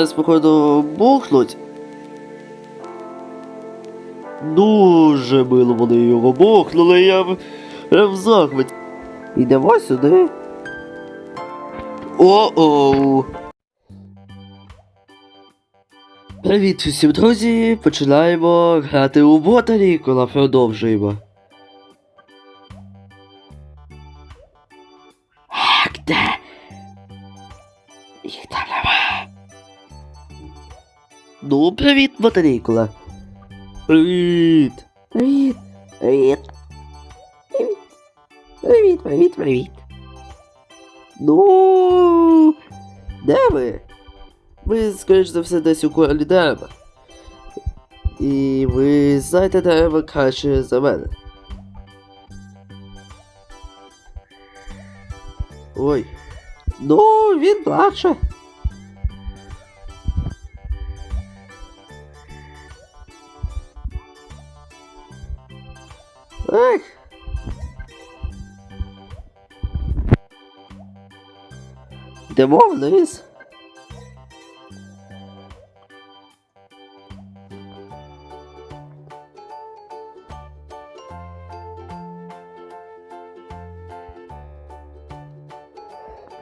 зараз, походу, бухнуть. Дуже мило вони його бухнули, я в, я в захваті. Йдемо сюди. О-оу. Привіт усім, друзі! Починаємо грати у Ботанікула, продовжуємо. А, де? Їх там нема. Ну, привіт, Ботанікула. Привіт. Привіт. Привіт. Привіт. Привіт, привіт. Ну, де ви? Ви, скоріш за все, десь у королі дерева. І ви знаєте дерева краще за мене. Ой. Ну, він плаче. Ех. Йдемо вниз.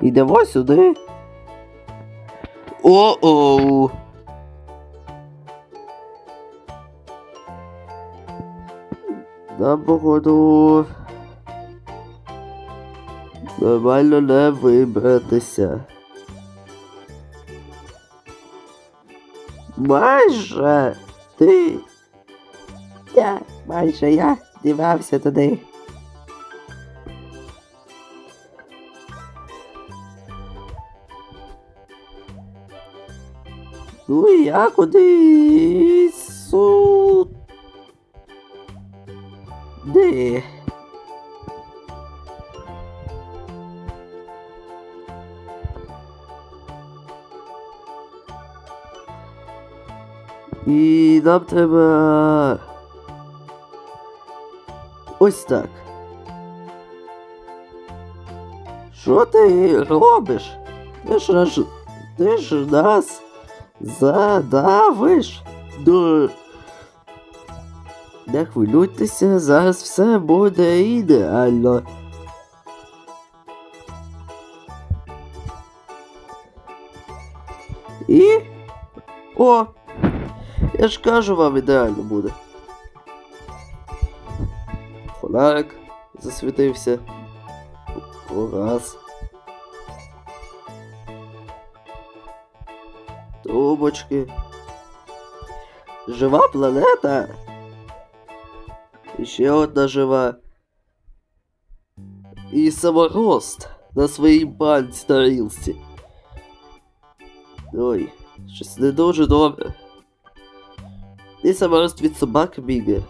Йдемо сюди. О-оу. Нам, походу. Нормально не вибратися. Майже ти. Я, майже я дівався туди. Ну і я кудись сюди. І нам треба. Ось так. Що ти робиш? Ти ж. Ти ж нас задавиш. Да. Не хвилюйтеся, зараз все буде ідеально. І. О! Я ж кажу вам ідеально буде. Фонарик засвітився. О, раз. Трубочки. Жива планета. Ще одна жива. І саморост на своїй банці тарілці. Ой, щось не дуже добре. І саморост від собак бігає.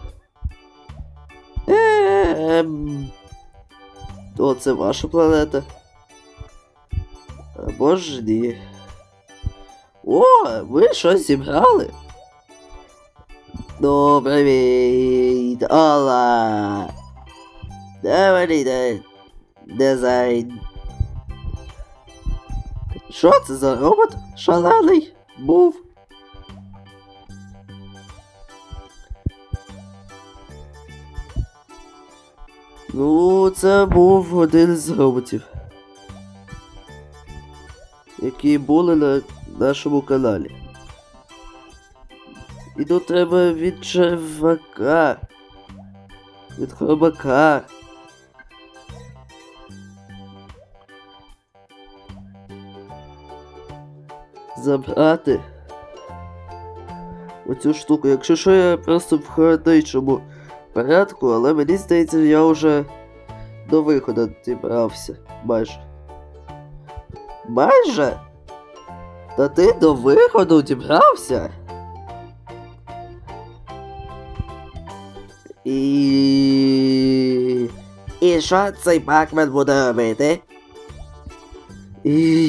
Ем... О, це ваша планета. Або ж ні. О, ви щось зібрали? Де мені де... дизайн? Що це за робот? Шалений? Був? Ну, це був один з роботів. Які були на нашому каналі. І тут треба від червака. Від хробака. Забрати оцю штуку. Якщо що, я просто в хаотичному порядку, але мені здається, я вже до виходу зібрався. Майже. Майже? Та ти до виходу дібрався? І що цей Пакмен буде робити?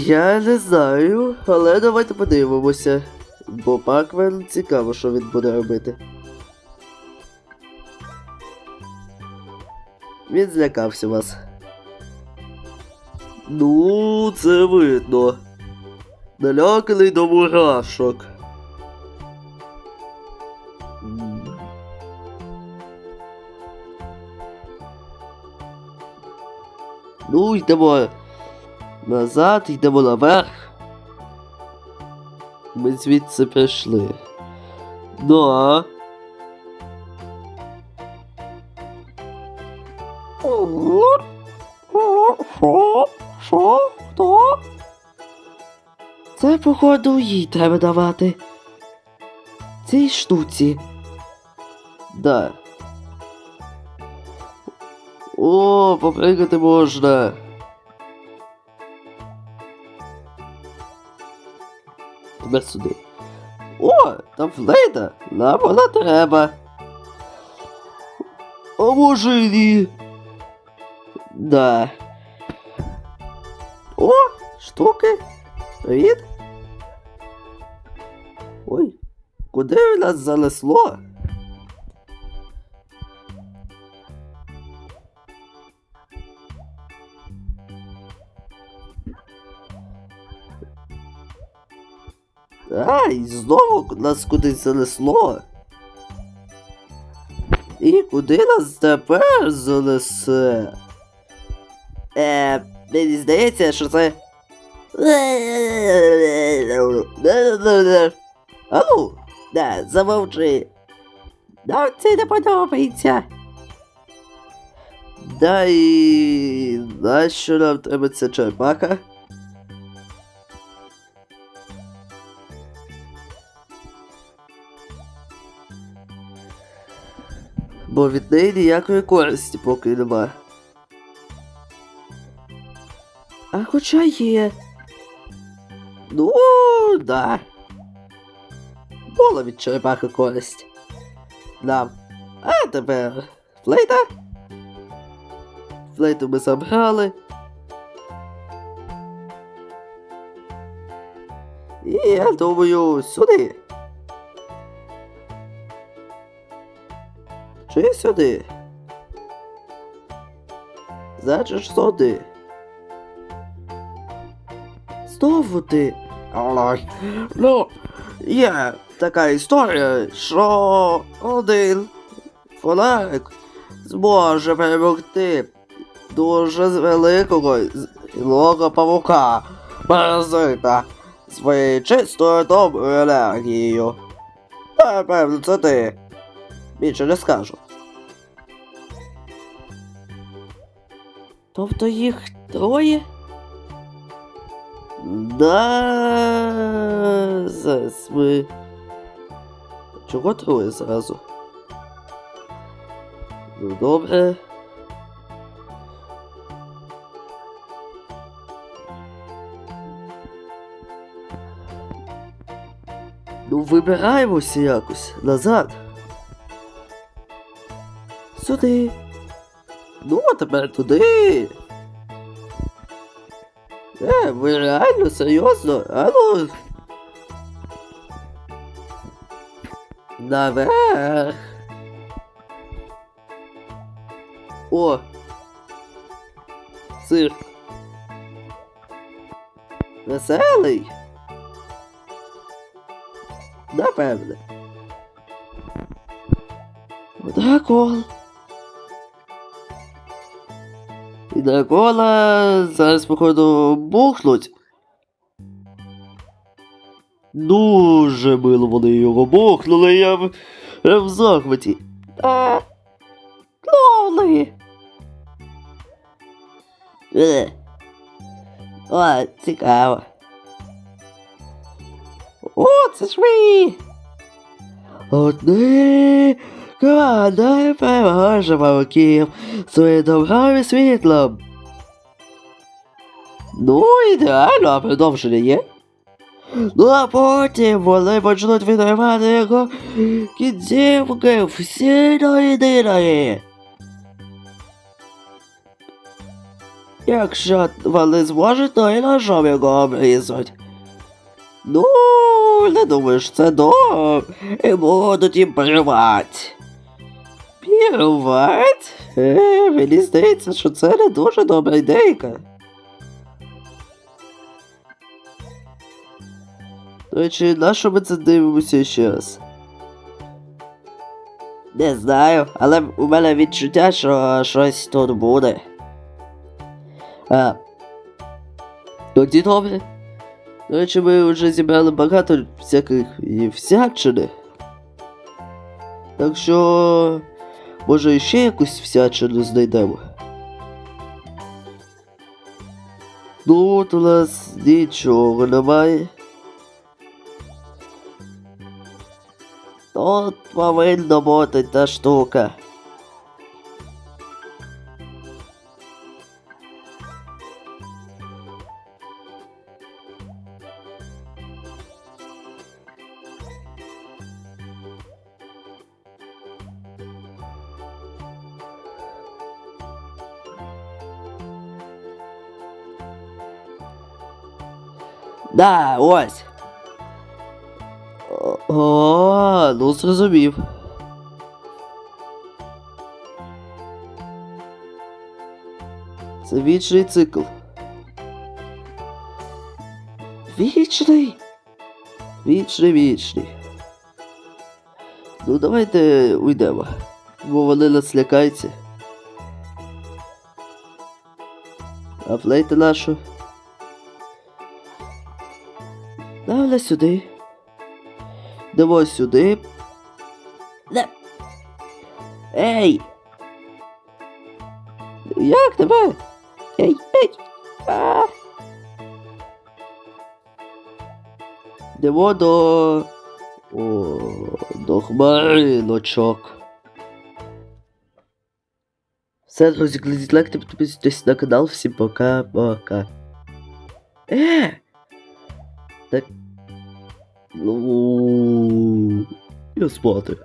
Я не знаю, але давайте подивимося. Бо Пакмен цікаво, що він буде робити. Він злякався вас. Ну, це видно. Наляканий до мурашок. Ну, йдемо назад, йдемо наверх. Ми звідси прийшли. Ну а? Що? Що? Хто? Це, походу, їй треба давати. Цій штуці. Да. О, попригати можна. Тебе сюди. О, там флейта. Нам вона треба. А може і ні. Да. О, штуки. Привіт. Ой, куди нас занесло? Ай, знову нас кудись занесло. І куди нас тепер занесе? Е, мені здається, що це. Ану, да, замовчи. Нам це не подобається. Да і нащо нам треба ця черепаха? Бо від неї ніякої користі поки нема. А хоча є. Ну, да. Була від черепахи користь. Нам. А тепер. Флейта? Флейту ми забрали. І я думаю, сюди. Чи сюди? Значить сюди. Знову ти. Ну, є така історія, що один фонарик зможе перемогти дуже великого злого павука паразита своєю чистою доброю енергією. Та, певно, це ти. Більше не скажу. Тобто їх троє? Да, зараз ми. Чого троє зразу? Ну добре. Ну, вибираємося якось назад. Сюди. Ну, а тепер туди. Е, ви реально серйозно? А ну. Наверх. О. Цирк. Веселий. Напевне. Дракол. І дракола зараз, походу, бухнуть. Дуже мило вони його бухнули, я в, я в захваті. А, клоуни. Е. О, цікаво. О, це ж ви! Одне команда переможе павуків своїм добром і світлом. Ну, ідеально, продовження є. Ну а потім вони почнуть відривати його кінцівки всі до єдиної. Якщо вони зможуть, то і ножом його обрізуть. Ну, не думаю, це до і будуть їм плювати. Плювати? Е, мені здається, що це не дуже добра ідейка. До речі, на що ми це дивимося ще раз? Не знаю, але у мене відчуття, що щось тут буде. А. Тоді добре. До речі, ми вже зібрали багато всяких і всячини. Так що. Може ще якусь всячину знайдемо. Тут у нас нічого немає. Тут повинна бути та штука. Да, ось. О, ну зрозумів. Це вічний цикл. Вічний. Вічний, вічний. Ну давайте уйдемо. Бо вони нас лякаються. А флейта нашу. Давай сюди. Давай сюди. Не. Ей! Як тебе? Ей, ей! А! Йдемо до. О, до хмариночок. Все, друзі, кладіть лайк підписуйтесь на канал. Всім пока-пока. Е! Так. Ну. Я спати.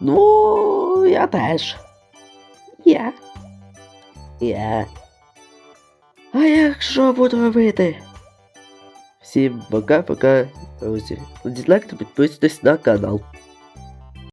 Ну, я теж. Я. Я. А як що буду робити? Всім пока-пока, друзі. Кладіть лайк та підписуйтесь на канал.